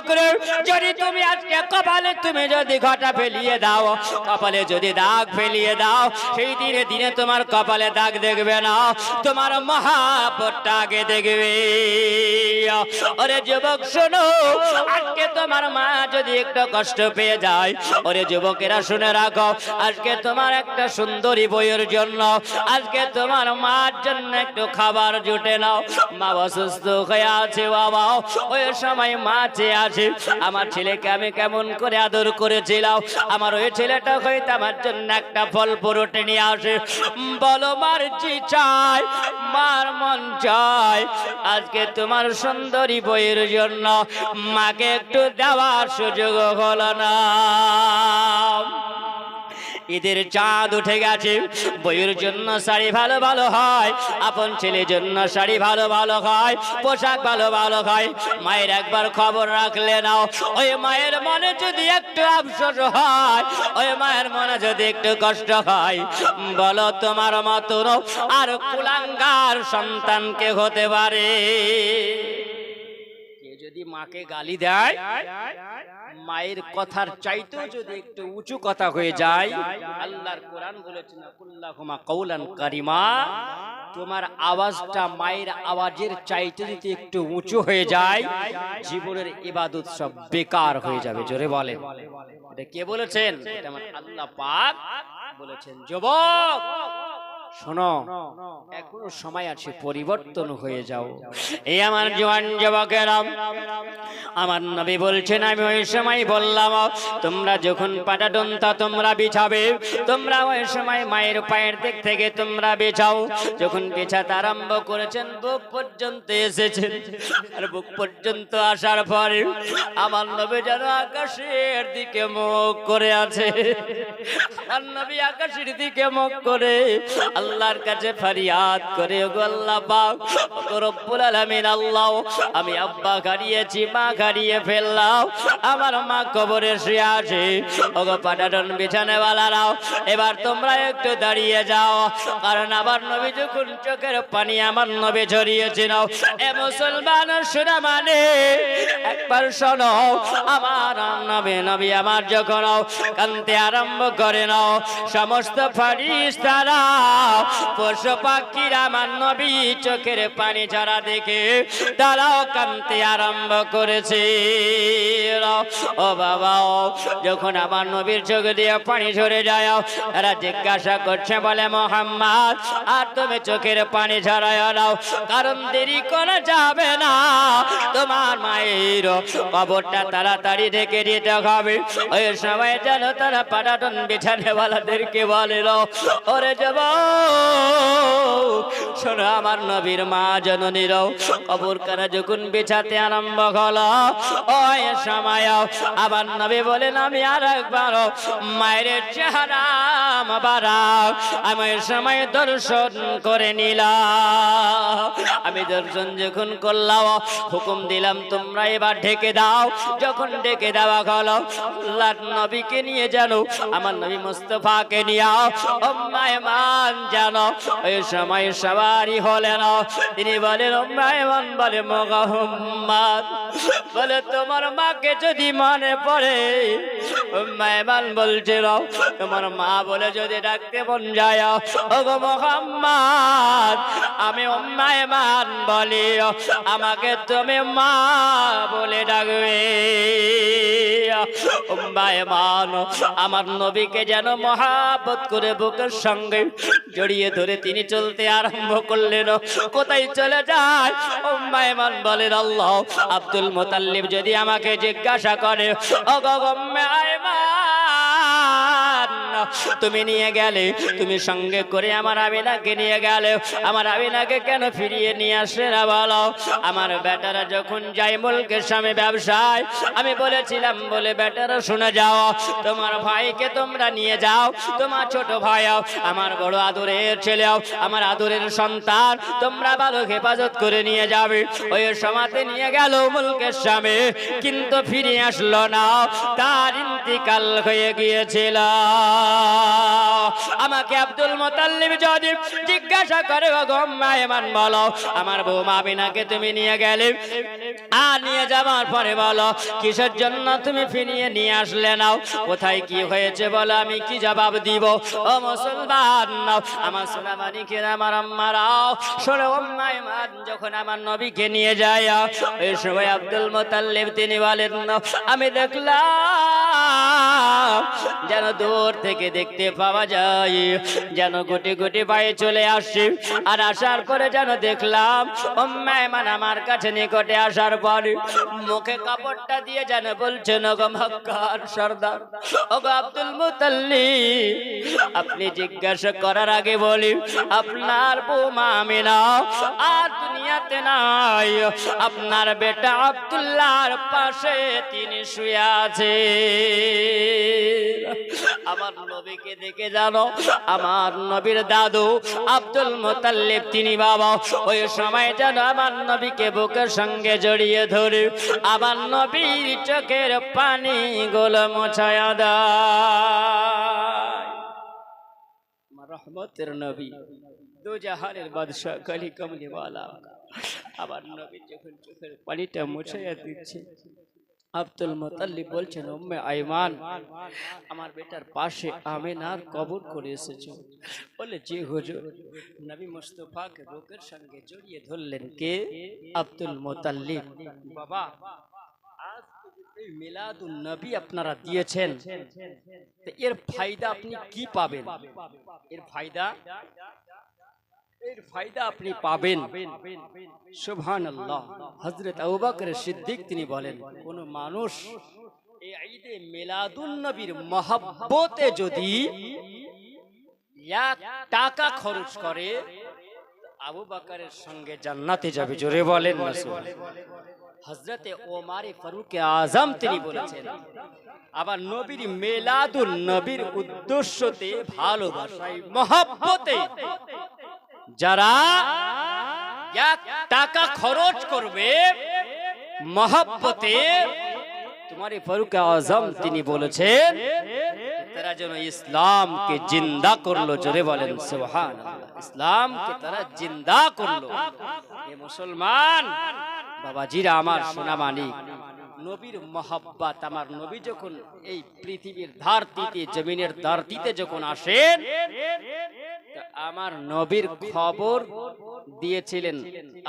যুবক রে যদি তুমি আজকে কপালে তুমি যদি ঘটা ফেলিয়ে দাও, কপালে যদি দাগ ফেলিয়ে দাও, সেই দিনে দিনে তোমার কপালে দাগ দেখবে না, তোমার মহাপটটা আগে দেখবে। ওরে যুবক, শোনো, আজকে তোমার মা যদি একটু কষ্ট পেয়ে যায়, ওরে যুবকেরা শুনে রাখো, আজকে তোমার একটা সুন্দরী বইয়ের জন্য, আজকে তোমার মার জন্য একটু খাবার জুটে নাও। মা অসুস্থ হয়ে আছে, বাবা। ওই সময় মা চেয়ে আছে। আমার ছেলেকে আমি কেমন করে আদর করেছিলাম। আমার ওই ছেলেটা হয়তো আমার জন্য একটা ফল পুরোটে নিয়ে আসে। বলো, মার জি চাই? মার মন চাই। আজকে তোমার সুন্দরী বইয়ের জন্য মাকে একটু দেওয়ার সুযোগ হলো না। ঈদের চাঁদ উঠে গেছে। বইয়ের জন্য শাড়ি ভালো ভালো হয়, আপন ছেলের জন্য শাড়ি ভালো ভালো হয়, পোশাক ভালো ভালো হয়। মায়ের একবার খবর রাখলে নাও, ওই মায়ের মনে যদি একটু আফসোস হয়, ওই মায়ের মনে যদি একটু কষ্ট হয়, বলো তোমার মতন আর কুলাঙ্গার সন্তানকে হতে পারে। যদি মাকে গালি দেয় মায়ের কথার চাইতেও যদি একটু উঁচু কথা হয়ে যায় আল্লাহর কোরআন বলেছেন আকুল্লাহুমা কৌলান কারিমা। তোমার আওয়াজটা মায়ের আওয়াজের চাইতে যদি একটু উঁচু হয়ে যায় জীবনের ইবাদত সব বেকার হয়ে যাবে জোরে বলে এটা কে বলেছেন? এটা আমার আল্লাহ পাক বলেছেন। যুবক! শোনো, এখনও সময় আছে, পরিবর্তন হয়ে যাও। এই আমার জোয়ান যুবকেরা, আমার নবী বলছেন, আমি ওই সময় বললাম, তোমরা যখন পাটা পাটাডন্তা তোমরা বিছাবে, তোমরা ওই সময় মায়ের পায়ের দিক থেকে তোমরা বেছাও। যখন বেছাতে আরম্ভ করেছেন, বুক পর্যন্ত এসেছেন। আর বুক পর্যন্ত আসার পরে আমার নবী যেন আকাশের দিকে মুখ করে আছে। আর নবী আকাশের দিকে মুখ করে আল্লাহর কাছে ফারিয়াদ করে, ওগো আল্লাহ পাক রব্বুল আলামিন আল্লাহ, আমি আব্বা হারিয়েছি মা হারিয়ে ফেললাম, আমার মা কবরে শুয়ে আছে। ওগো পাটাটন বিছানেওয়ালারাও, এবার তোমরা একটু দাঁড়িয়ে যাও, কারণ আমার নবী যখন চোখের পানি আমার নবী ঝরিয়েছিল, এ মুসলমান শোনা মানে একবার শোনো, আমার নবী নবী আমার যখন কান্তে আরম্ভ করে নাও, সমস্ত ফারিস তারা পশু পাখিরা আমার নবী চোখের পানি ঝরা দেখে তারাও কান্তে আরম্ভ করেছে। ও বাবা যখন আমার নবীর চোখ দিয়ে পানি ঝরে যায় তারা জিজ্ঞাসা করছে, বলে, মোহাম্মদ, আর তুমি চোখের পানি ঝরায় নাও কারণ দেরি করা যাবে না। তোমার মায়ের কবরটা তাড়াতাড়ি ঢেকে দিতে হবে। ওই সময় যেন তারা পাটাটন বিছানেওয়ালাদেরকে বলে ওরে যাব শোনো, আমার নবীর মা জননীর কবর কারা যখন বেছাতে আরম্ভ হলো সময় আবার নবী বলেন, আমি আর একবার মায়ের চেহারা বাড়াও আমি সময় দর্শন করে নিলাম। আমি দর্শন যখন করলাম, হুকুম দিলাম, তোমরা এবার ঢেকে দাও। যখন ঢেকে দেওয়া হলো, আল্লাহর নবীকে নিয়ে জানো আমার নবী মুস্তফাকে নিয়ে মান জানো, ওই সময় সবারই হলেন তিনি বলেন মান বলে মোহাম্মদ বলে, তোমার মাকে যদি মনে পড়ে মেহমান বলছিল, তোমার মা বলে যদি ডাকতে মন যায়, ওগো মোহাম্মদ, আমি মেহমান বলি, আমাকে তুমি মা বলে ডাকবে। মেহমান আমার নবীকে যেন মহাবত করে বুকের সঙ্গে জড়িয়ে ধরে তিনি চলতে আরম্ভ করলেন। কোথায় চলে যায়? মেহমান বলেন, আল্লাহ আব্দুল মোতাল্লিব যদি আমাকে জিজ্ঞাসা করে ও গো মেহমান তুমি নিয়ে গেলে, তুমি সঙ্গে করে আমার আমিনাকে নিয়ে গেলে। আমার আমিনাকে কেন ফিরিয়ে নিয়ে আসে না বলো? আমার বেটারা যখন যাই মুলকের সামনে ব্যবসায়, আমি বলেছিলাম, বলে, বেটারা, শুনে যাও। তোমার ভাইকে তোমরা নিয়ে যাও। তোমার ছোট ভাইও আমার বড় আদরের ছেলেও আমার আদরের সন্তান, তোমরা ভালো হেফাজত করে নিয়ে যাবে। ওই সমাতে নিয়ে গেল মুলকের স্বামী, কিন্তু ফিরে আসলো না। তার ইন্তিকাল হয়ে গিয়েছিল। Allah আমাকে আব্দুল মোতাল্লিব যদি জিজ্ঞাসা করে গম্মা বলো, আমার বৌমা বিনাকে তুমি নিয়ে গেলে? আর নিয়ে যাবার পরে বলো, কিসের জন্য তুমি ফিরিয়ে নিয়ে আসলে নাও? কোথায় কি হয়েছে বলো, আমি কি জবাব দিব? ও মুসলমান, নাও, আমার সোনামানি কে, আমার আম্মারাও শোনো আম্মা এমান যখন আমার নবীকে নিয়ে যায়, ওই সময় আব্দুল মোতাল্লিব তিনি বলেন, আমি দেখলাম, যেন দূর থেকে দেখতে পাওয়া যায় যেন গুটি গুটি পায়ে চলে আসছে আর আসার পরে যেন দেখলাম উম্মায়মান আমার কাছে নিকটে আসার পরে মুখে কাপড়টা দিয়ে যেন বলছেন, ওগো মক্কার সর্দার, ওগো আব্দুল মুতাল্লি আপনি জিজ্ঞাসা করার আগে বলি, আপনার বৌমা আমিনা আর দুনিয়াতে নাই। আপনার বেটা আব্দুল্লাহর পাশে তিনি শুয়ে আছে। আমার নবীকে দেখে জানো, আমার নবীর দাদু আব্দুল মোতাল্লিব, তিনি বাবা। ওই সময় যেন আমার নবীকে বুকের সঙ্গে জড়িয়ে ধরে, আমার নবীর চোখের পানি গোল মোছায়া আমার রহমতের নবী, দু বাদশাহ কালি কমলিওয়ালা। আবার নবী যখন চোখের পানিটা মুছাইয়া দিচ্ছে আব্দুল মোতাল্লি বলছেন, উম্মে আইমান, আমার বেটার পাশে আমিনার কবর করে এসেছ। বলে যে হুজুর। নবী মুস্তফাকে বুকের সঙ্গে জড়িয়ে ধরলেন কে? আব্দুল মোতাল্লি বাবা, আজ এই মিলাদুন নবী আপনারা দিয়েছেন। এর ফায়দা আপনি কি পাবেন? এর ফায়দা ফায়দা আপনি পাবেন। সুবহান হজরত আবু সিদ্দিক তিনি বলেন, কোন মানুষ এই মহব্বতে যদি এক টাকা খরচ করে, আবু বকরের সঙ্গে জান্নাতে যাবে। জোরে বলেন হজরতে ওমারে ফারুক আজম তিনি বলেছেন, আবার নবীর মেলাদুল নবীর উদ্দেশ্যতে, ভালোবাসায়, মহব্বতে যারা টাকা খরচ করবে, মহব্বতে, তোমার ফারুক আজম তিনি বলেছেন, তারা যেন ইসলামকে জিন্দা করল, জোরে বলেন সুবহান ইসলামকে তারা জিন্দা করল। মুসলমান, বাবাজিরা আমার সোনা মানিক নবীর মহাব্বাত, আমার নবী যখন এই পৃথিবীর ধারতিতে জমিনের ধারতিতে যখন আসেন আমার নবীর খবর দিয়েছিলেন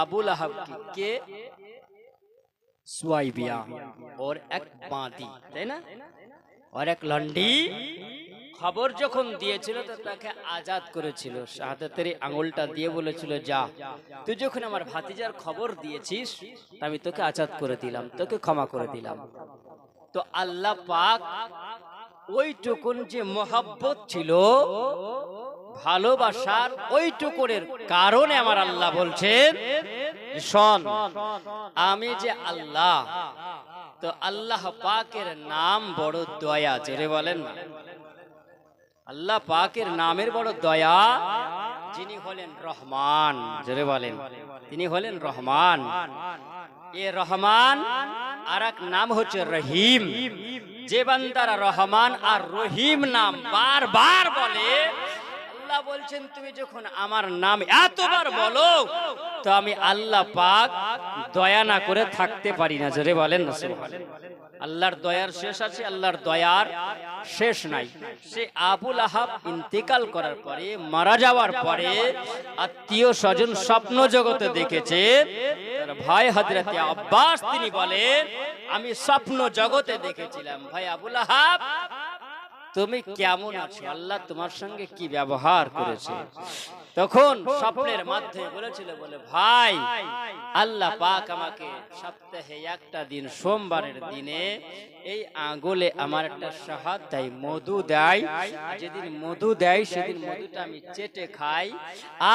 আবুল আহাব কে? সুয়াইবিয়া। ওর এক বাঁদি, তাই না? ওর এক লন্ডি খবর যখন দিয়েছিল, তো তাকে আজাদ করেছিল। শাহাদাতের আঙুলটা দিয়ে বলেছিল, যা, তুই যখন আমার ভাতিজার খবর দিয়েছিস, আমি তোকে আজাদ করে দিলাম, তোকে ক্ষমা করে দিলাম। তো আল্লাহ পাক ওইটুকুন যে মহাব্বত ছিল, ভালোবাসার ওইটুকুনের কারণে আমার আল্লাহ বলছেন, শোন, আমি যে আল্লাহ, তো আল্লাহ পাকের নাম বড় দয়া, জোরে বলেন না। আল্লাহ পাকের নামের বড় দয়া যিনি হলেন রহমান। জোরে বলেন। তিনি হলেন রহমান। এ রহমান আর এক নাম হচ্ছে রহিম। যে বান্দারা রহমান আর রহিম নাম বারবার বলে, আল্লাহ বলছেন, তুমি যখন আমার নাম এতবার বলো, তো আমি আল্লাহ পাক দয়া না করে থাকতে পারি না, জোরে বলেন না। আল্লাহর দয়ার শেষ আছে, আল্লাহর দয়ার শেষ নাই সে আবুল আহাব ইন্তেকাল করার পরে, মারা যাওয়ার পরে আত্মীয় স্বজন স্বপ্ন জগতে দেখেছে ভাই হজরতে আব্বাস, তিনি বলেন, আমি স্বপ্ন জগতে দেখেছিলাম, ভাই আবুল আহাব তুমি কেমন আছো? আল্লাহ তোমার সঙ্গে কি ব্যবহার করেছে? তখন স্বপ্নের মাধ্যমে বলেছিল বলে ভাই আল্লাহ পাক আমাকে সপ্তাহে একটা দিন সোমবারের দিনে এই আঙ্গুলে আমার একটা সাহায্য দেয় মধু দেয়। যেদিন মধু দেয় সেদিন মধুটা আমি চেটে খাই।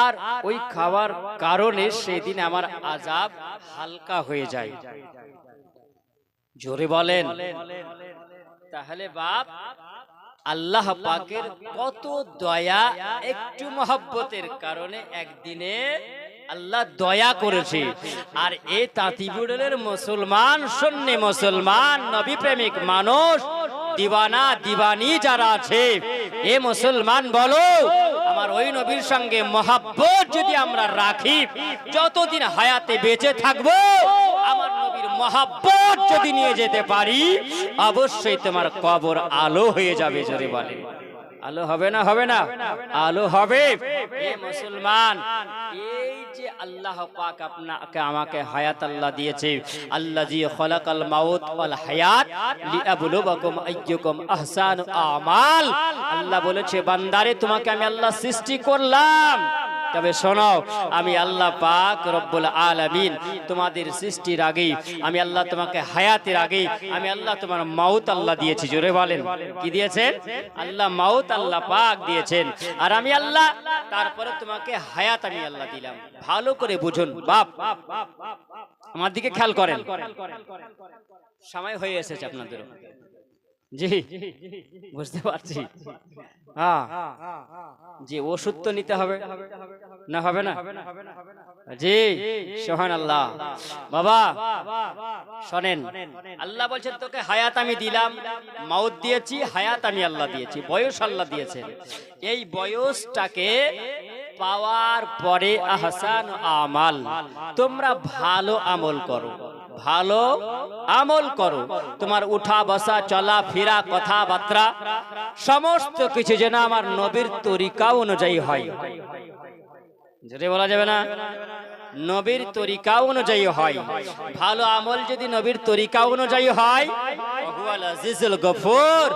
আর ওই খাওয়ার কারণে সেদিন আমার আজাব হালকা হয়ে যায়। জোরে বলেন। তাহলে বাপ আল্লাহ পাকের কত দয়া, একটু মহব্বতের কারণে একদিনে আল্লাহ দয়া করেছে। আর এ তাঁতিবুড়ের মুসলমান, সন্নি মুসলমান নবী প্রেমিক মানুষ দিবানা দিবানি যারা আছে, এ মুসলমান বলো, আমার ওই নবীর সঙ্গে মহাব্বত যদি আমরা রাখি, যতদিন হায়াতে বেঁচে থাকব, আমার নবীর মহাব্বত যদি নিয়ে যেতে পারি, অবশ্যই তোমার কবর আলো হয়ে যাবে জোরে বলে। আলো হবে না হবে না? আলো হবে। মুসলমান আমাকে হায়াত আল্লাহ দিয়েছে আল্লাহ মাউত হায়াত আল্লাহ বলেছে, বান্দারে, তোমাকে আমি আল্লাহ সৃষ্টি করলাম। তবে শোনো, আমি আল্লাহ পাক রব্বুল আলামিন তোমাদের সৃষ্টির আগেই, আমি আল্লাহ তোমাকে হায়াতের আগেই, আমি আল্লাহ তোমার মাউত আল্লাহ দিয়েছি। জোরে বলেন, কি দিয়েছেন? আল্লাহ মাউত আল্লাহ পাক দিয়েছেন। আর আমি আল্লাহ, তারপরে তোমাকে হায়াত আমি আল্লাহ দিলাম। ভালো করে বুঝুন, বাপ, আমার দিকে খেয়াল করেন। সময় হয়ে এসেছে আপনাদের। জি। বুঝতে পারছি। হ্যাঁ। জি, ওষুধ তো নিতে হবে। না হবে না? জি সোহান আল্লাহ বাবা, শোনেন, আল্লাহ বলছেন, তোকে হায়াত আমি দিলাম, মাউত দিয়েছি, হায়াত আমি আল্লাহ দিয়েছি, বয়স আল্লাহ দিয়েছেন। এই বয়সটাকে পাওয়ার পরে আহসান আমাল, তোমরা ভালো আমল করো। ভালো আমল করো। তোমার উঠা বসা, চলা, ফেরা, কথাবার্তা, সমস্ত কিছু যেন আমার নবীর তরিকা অনুযায়ী হয়। যদি বলা যাবে না? নবীর তরিকা অনুযায়ী হয়। ভালো আমল যদি নবীর তরিকা অনুযায়ী হয় গফুর,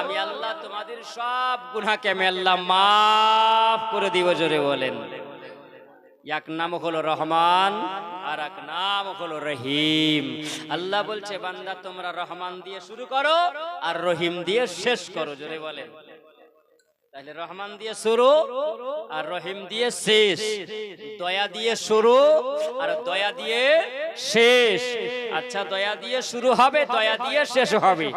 আমি আল্লাহ তোমাদের সব গুনাহকে আমি আল্লাহ মাফ করে দিব, জোরে বলেন। এক নাম হলো রহমান আর এক নাম হলো রহিম। আল্লাহ বলছে, বান্দা, তোমরা রহমান দিয়ে শুরু করো আর রহিম দিয়ে শেষ করো, জোরে বলেন। তাহলে রহমান দিয়ে শুরু আর রহিম দিয়ে শেষ। দয়া দিয়ে শুরু আর দয়া দিয়ে শেষ। আচ্ছা দয়া দিয়ে শুরু হবে, দয়া দিয়ে শেষ হবে।